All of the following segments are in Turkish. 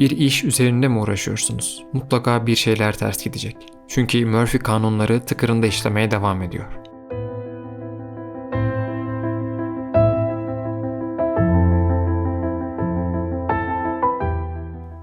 Bir iş üzerinde mi uğraşıyorsunuz? Mutlaka bir şeyler ters gidecek. Çünkü Murphy kanunları tıkırında işlemeye devam ediyor.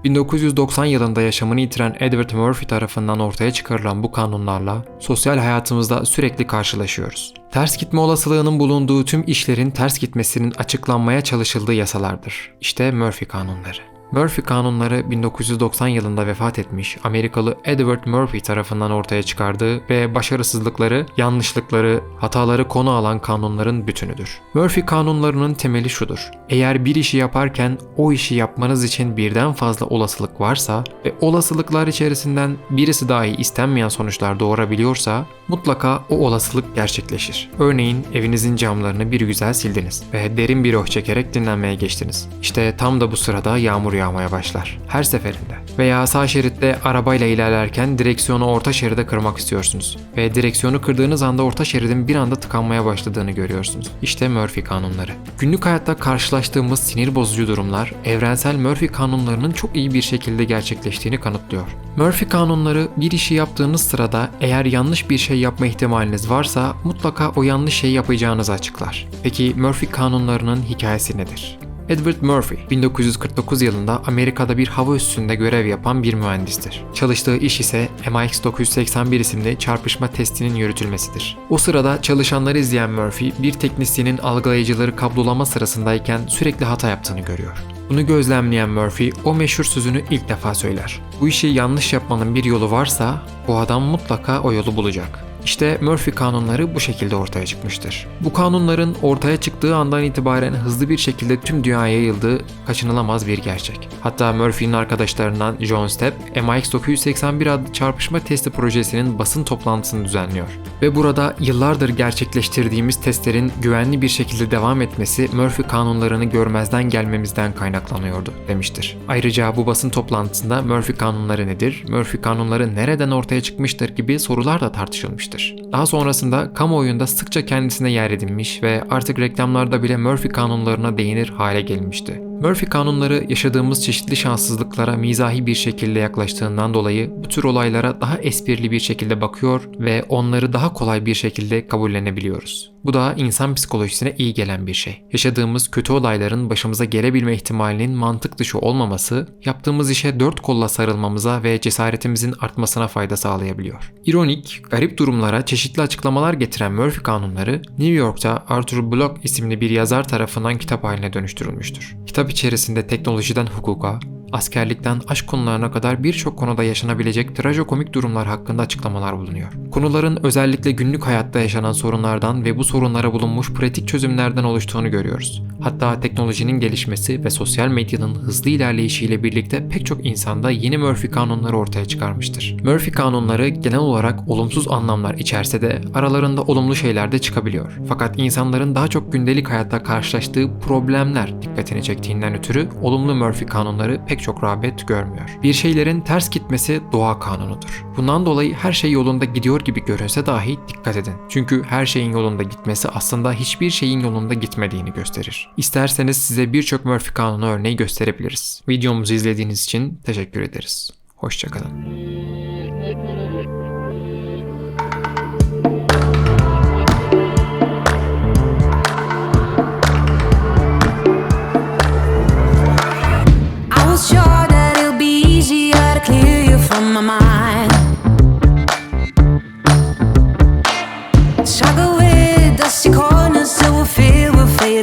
...1990 yılında yaşamını yitiren Edward Murphy tarafından ortaya çıkarılan bu kanunlarla sosyal hayatımızda sürekli karşılaşıyoruz. Ters gitme olasılığının bulunduğu tüm işlerin ters gitmesinin açıklanmaya çalışıldığı yasalardır. İşte Murphy kanunları. Murphy kanunları 1990 yılında vefat etmiş Amerikalı Edward Murphy tarafından ortaya çıkardığı ve başarısızlıkları, yanlışlıkları, hataları konu alan kanunların bütünüdür. Murphy kanunlarının temeli şudur. Eğer bir işi yaparken o işi yapmanız için birden fazla olasılık varsa ve olasılıklar içerisinden birisi dahi istenmeyen sonuçlar doğurabiliyorsa mutlaka o olasılık gerçekleşir. Örneğin evinizin camlarını bir güzel sildiniz ve derin bir oh çekerek dinlenmeye geçtiniz. İşte tam da bu sırada yağmur yağmaya başlar. Her seferinde. Veya sağ şeritte arabayla ilerlerken direksiyonu orta şeride kırmak istiyorsunuz. Ve direksiyonu kırdığınız anda orta şeridin bir anda tıkanmaya başladığını görüyorsunuz. İşte Murphy kanunları. Günlük hayatta karşılaştığımız sinir bozucu durumlar evrensel Murphy kanunlarının çok iyi bir şekilde gerçekleştiğini kanıtlıyor. Murphy kanunları bir işi yaptığınız sırada eğer yanlış bir şey yapma ihtimaliniz varsa mutlaka o yanlış şeyi yapacağınızı açıklar. Peki Murphy kanunlarının hikayesi nedir? Edward Murphy 1949 yılında Amerika'da bir hava üssünde görev yapan bir mühendistir. Çalıştığı iş ise MX981 isimli çarpışma testinin yürütülmesidir. O sırada çalışanları izleyen Murphy bir teknisyenin algılayıcıları kablolama sırasındayken sürekli hata yaptığını görüyor. Bunu gözlemleyen Murphy o meşhur sözünü ilk defa söyler. Bu işi yanlış yapmanın bir yolu varsa bu adam mutlaka o yolu bulacak. İşte Murphy kanunları bu şekilde ortaya çıkmıştır. Bu kanunların ortaya çıktığı andan itibaren hızlı bir şekilde tüm dünyaya yayıldığı kaçınılamaz bir gerçek. Hatta Murphy'nin arkadaşlarından John Stepp, MX981 adlı çarpışma testi projesinin basın toplantısını düzenliyor. Ve burada yıllardır gerçekleştirdiğimiz testlerin güvenli bir şekilde devam etmesi Murphy kanunlarını görmezden gelmemizden kaynaklanıyordu demiştir. Ayrıca bu basın toplantısında Murphy kanunları nedir, Murphy kanunları nereden ortaya çıkmıştır gibi sorular da tartışılmıştır. Daha sonrasında kamuoyunda sıkça kendisine yer edinmiş ve artık reklamlarda bile Murphy kanunlarına değinir hale gelmişti. Murphy kanunları yaşadığımız çeşitli şanssızlıklara mizahi bir şekilde yaklaştığından dolayı bu tür olaylara daha esprili bir şekilde bakıyor ve onları daha kolay bir şekilde kabullenebiliyoruz. Bu da insan psikolojisine iyi gelen bir şey. Yaşadığımız kötü olayların başımıza gelebilme ihtimalinin mantık dışı olmaması, yaptığımız işe dört kolla sarılmamıza ve cesaretimizin artmasına fayda sağlayabiliyor. İronik, garip durumlara çeşitli açıklamalar getiren Murphy kanunları, New York'ta Arthur Block isimli bir yazar tarafından kitap haline dönüştürülmüştür. Kitap içerisinde teknolojiden hukuka, askerlikten aşk konularına kadar birçok konuda yaşanabilecek trajikomik durumlar hakkında açıklamalar bulunuyor. Konuların özellikle günlük hayatta yaşanan sorunlardan ve bu sorunlara bulunmuş pratik çözümlerden oluştuğunu görüyoruz. Hatta teknolojinin gelişmesi ve sosyal medyanın hızlı ilerleyişiyle birlikte pek çok insanda yeni Murphy kanunları ortaya çıkarmıştır. Murphy kanunları genel olarak olumsuz anlamlar içerse de aralarında olumlu şeyler de çıkabiliyor. Fakat insanların daha çok gündelik hayatta karşılaştığı problemler dikkatini çektiğinden ötürü olumlu Murphy kanunları pek çok rağbet görmüyor. Bir şeylerin ters gitmesi doğa kanunudur. Bundan dolayı her şey yolunda gidiyor gibi görünse dahi dikkat edin. Çünkü her şeyin yolunda gitmesi aslında hiçbir şeyin yolunda gitmediğini gösterir. İsterseniz size birçok Murphy kanunu örneği gösterebiliriz. Videomuzu izlediğiniz için teşekkür ederiz. Hoşçakalın.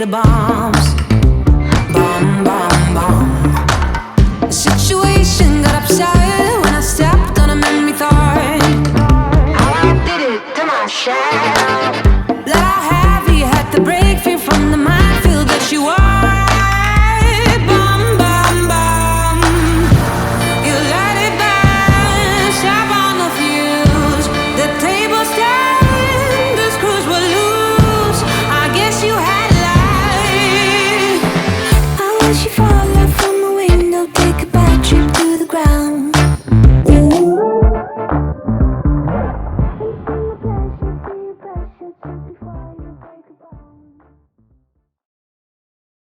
Faded bombs. Bomb, bomb, bomb. The situation got upset when I stepped on a memory thorn. I did it to myself. Let what she found